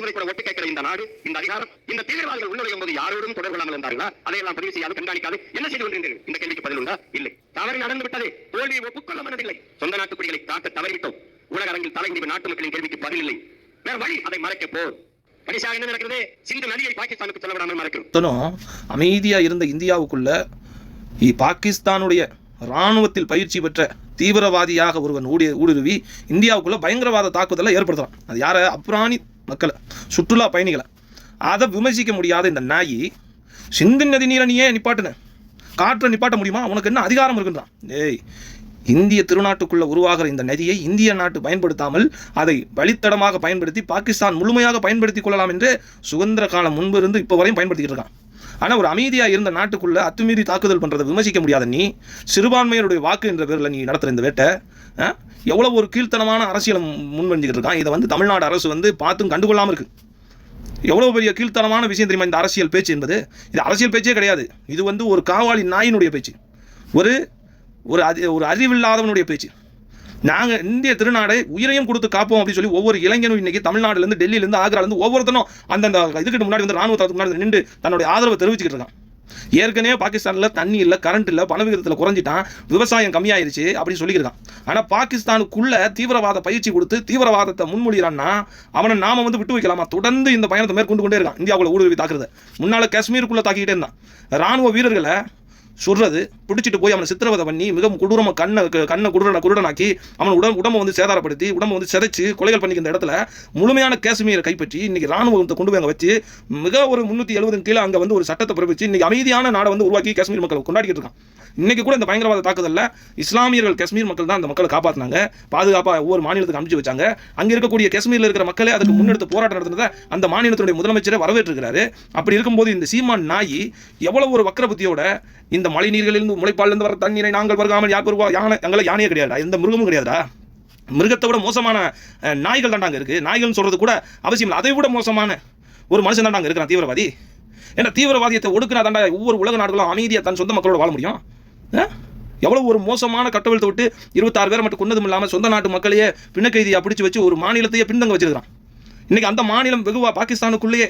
காவல்துறை கூட ஒட்டு கேட்கிற இந்த நாடு இந்த அதிகாரம் இந்த தீவிரவாதிகள் உள்நுழையும் போது யாரோடும் தொடர்பு கொள்ளாமல் இருந்தார்களா? அதையெல்லாம் பதிவு செய்யாது கண்காணிக்காது. என்ன செய்து கொண்டிருந்தீர்கள்? இந்த கேள்விக்கு பதில் உண்டா? இல்லை. தவறு நடந்து விட்டது. தோல்வியை ஒப்புக்கொள்ள மனதில்லை. சொந்த நாட்டுக்குடிகளை காக்க தவறிவிட்டோம். உலக அரங்கில் தலைமுறை நாட்டு மக்களின் கேள்விக்கு பதில் இல்லை. வேற வழி அதை மறைக்க போ. கடைசியாக என்ன நடக்கிறது? சிந்து நதியை பாகிஸ்தானுக்கு செல்ல விடாமல் மறைக்கிறோம் அமைதியா இருந்த இந்தியாவுக்குள்ள பாகிஸ்தானுடைய இராணுவத்தில் பயிற்சி பெற்ற தீவிரவாதியாக ஒருவன் ஊடி ஊடுருவி இந்தியாவுக்குள்ள பயங்கரவாத தாக்குதலை ஏற்படுத்துறான். அது யாரை? அப்ரானி மக்களை சுற்றுலா பயணிகளை. அதை விமர்சிக்க முடியாத இந்த நாயி சிந்து நதி நீரை நீ ஏன் நிப்பாட்டுன. காற்றை நிப்பாட்ட முடியுமா? உனக்கு என்ன அதிகாரம் இருக்குன்றான்? ஏய் இந்திய திருநாட்டுக்குள்ள உருவாகிற இந்த நதியை இந்திய நாட்டு பயன்படுத்தாமல் அதை வழித்தடமாக பயன்படுத்தி பாகிஸ்தான் முழுமையாக பயன்படுத்திக் கொள்ளலாம் என்று சுதந்திர காலம் முன்பு இருந்து இப்போ வரையும் பயன்படுத்திக்கிட்டு இருக்கான். ஆனால் ஒரு அமைதியாக இருந்த நாட்டுக்குள்ள அத்துமீறி தாக்குதல் பண்ணுறதை விமர்சிக்க முடியாத நீ சிறுபான்மையினுடைய வாக்கு என்ற பேரில் நீ நடத்துகிற இந்த வேட்டை எவ்வளோ ஒரு கீழ்த்தனமான அரசியலை முன்வெஞ்சிக்கிட்டு இருக்கான். இதை வந்து தமிழ்நாடு அரசு வந்து பார்த்தும் கண்டுகொள்ளாமல் இருக்குது எவ்வளோ பெரிய கீழ்த்தனமான விஷயம் தெரியுமா இந்த அரசியல் பேச்சு என்பது? இது அரசியல் பேச்சே கிடையாது. இது வந்து ஒரு காவாலி நாயினுடைய பேச்சு. ஒரு ஒரு அதி ஒரு அறிவில்லாதவனுடைய பேச்சு. நாங்கள் இந்திய திருநாடை உயிரையும் கொடுத்து காப்போம் அப்படின்னு சொல்லி ஒவ்வொரு இளைஞனும் இன்னைக்கு தமிழ்நாடுலேருந்து டெல்லியிலேருந்து ஆக்ராலேருந்து ஒவ்வொருத்தனும் அந்தந்த இதுக்கு முன்னாடி வந்து ராணுவத்துக்கு முன்னாடி நின்று தன்னுடைய ஆதரவை தெரிவிச்சுக்கிட்டு இருக்கான். ஏற்கனவே பாகிஸ்தானில் தண்ணி இல்லை கரண்ட் இல்லை பணவிகிதத்தில் குறைஞ்சிட்டான் விவசாயம் கம்மியாயிருச்சு அப்படின்னு சொல்லியிருக்கான். ஆனால் பாகிஸ்தானுக்குள்ள தீவிரவாத பயிற்சி கொடுத்து தீவிரவாதத்தை முன்மொழிகிறான்னா அவனை நாம வந்து விட்டு வைக்கலாமா? தொடர்ந்து இந்த பயணத்தை மேற்கொண்டு கொண்டே இருக்கான். இந்தியாவுக்குள்ள ஊடுருவி தாக்குறது. முன்னால் காஷ்மீருக்குள்ளே தாக்கிக்கிட்டே இருந்தான். ராணுவ வீரர்களை சுடுறது பிடிச்சிட்டு போய் அவனை சித்திரவதை பண்ணி மிகவும் கொடூரமாக கண்ணை கண்ணை குருடனை குருடனாக்கி அவன் உடம்பு உடம்பை வந்து சேதாரப்படுத்தி உடம்பை வந்து சிதைச்சு கொலைகள் பண்ணிக்கிற இடத்துல முழுமையான காஷ்மீரை கைப்பற்றி இன்னைக்கு ராணுவத்தை கொண்டு போய் அங்கே வச்சு மிக ஒரு முந்நூற்றி எழுபது கீழே அங்கே வந்து ஒரு சட்டத்தை பிறப்பிச்சு இன்னைக்கு அமைதியான நாடை வந்து உருவாக்கி காஷ்மீர் மக்கள் கொண்டாடிக்கிட்டு இருக்கான். இன்னைக்கு கூட இந்த பயங்கரவாத தாக்குதலில் இஸ்லாமியர்கள் காஷ்மீர் மக்கள் தான் அந்த மக்களை காப்பாற்றினாங்க பாதுகாப்பாக ஒவ்வொரு மாநிலத்துக்கு அனுப்பிச்சு வச்சாங்க. அங்கே இருக்கக்கூடிய காஷ்மீரில் இருக்கிற மக்களே அதுக்கு முன்னெடுத்து போராட்டம் நடத்துனதை அந்த மாநிலத்துடைய முதலமைச்சரை வரவேற்றிருக்கிறாரு. அப்படி இருக்கும்போது இந்த சீமான் நாயி எவ்வளவு ஒரு வக்கர புத்தியோட இந்த மழை நீர்களிலிருந்து முளைப்பாலிருந்து வர தண்ணீரை நாங்கள் வருகாமல் யார் வருவா? யானை எங்களை யானையே கிடையாது எந்த மிருகமும் கிடையாதா மிருகத்தை விட மோசமான நாய்கள் தாண்டாங்க இருக்குது நாய்கள்னு சொல்கிறது கூட அவசியம் இல்லை. அதை விட மோசமான ஒரு மனுஷன் தாண்டாங்க இருக்கிறான் தீவிரவாதி. ஏன்னா தீவிரவாதியத்தை ஒடுக்கினா தாண்டா ஒவ்வொரு உலக நாடுகளும் அமைதியாக தன் சொந்த மக்களோட வாழ முடியும்? எவ்வளோ ஒரு மோசமான கட்டவிழ்த்து விட்டு இருபத்தாறு பேரை மட்டும் கொண்டதும் இல்லாமல் சொந்த நாட்டு மக்களையே பின்னக்கைதியாக பிடிச்சி வச்சு ஒரு மாநிலத்தையே பின்தங்க வச்சிருக்கான் இன்றைக்கி அந்த மாநிலம் வெகுவாக பாகிஸ்தானுக்குள்ளேயே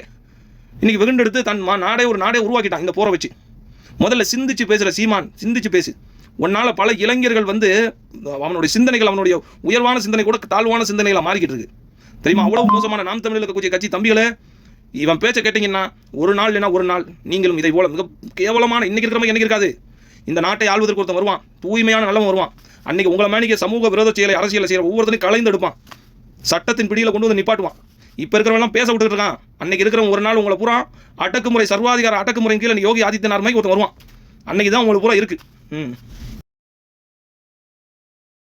இன்றைக்கி வெகுண்டெடுத்து தன் மா- நாடே ஒரு நாடே உருவாக்கிட்டான் இந்த போரை வச்சு. முதல்ல சிந்திச்சு பேசுகிற சீமான் சிந்திச்சு பேசு. உன்னால் பல இளைஞர்கள் வந்து அவனுடைய சிந்தனைகள் அவனுடைய உயர்வான சிந்தனை கூட தாழ்வான சிந்தனைகளாக மாறிக்கிட்டு இருக்கு. தெரியுமா? அவ்வளவு மோசமான நாம் தமிழில் இருக்கக்கூடிய கட்சி தம்பிகளே இவன் பேச்சை கேட்டிங்கன்னா ஒரு நாள் இல்லைன்னா ஒரு நாள் நீங்களும் இதை போல மிக கேவலமான இன்னைக்கு இருக்கிற மாதிரி என்னைக்கு இருக்காது. இந்த நாட்டை ஆள்வதற்கு ஒருத்தன் வருவான் தூய்மையான நல்லவன் வருவான். அன்னைக்கு உங்களை மேனிக்க சமூக விரோத செயலை அரசியலை செய்கிற ஒவ்வொருத்தனையும் கலைந்து எடுப்பான். சட்டத்தின் பிடியில் கொண்டு வந்து நிப்பாட்டுவான். இப்போ இருக்கிறவெல்லாம் பேச விட்டுட்டு இருக்கான். அன்னைக்கு இருக்கிறவங்க ஒரு நாள் உங்களை பூரா அடக்குமுறை சர்வாதிகார அடக்குமுறை கீழே யோகி ஆதித்யநாத் மாதிரி ஒருத்தன் வருவான். அன்னைக்கு தான் உங்களுக்கு பூரா இருக்கு. ம்.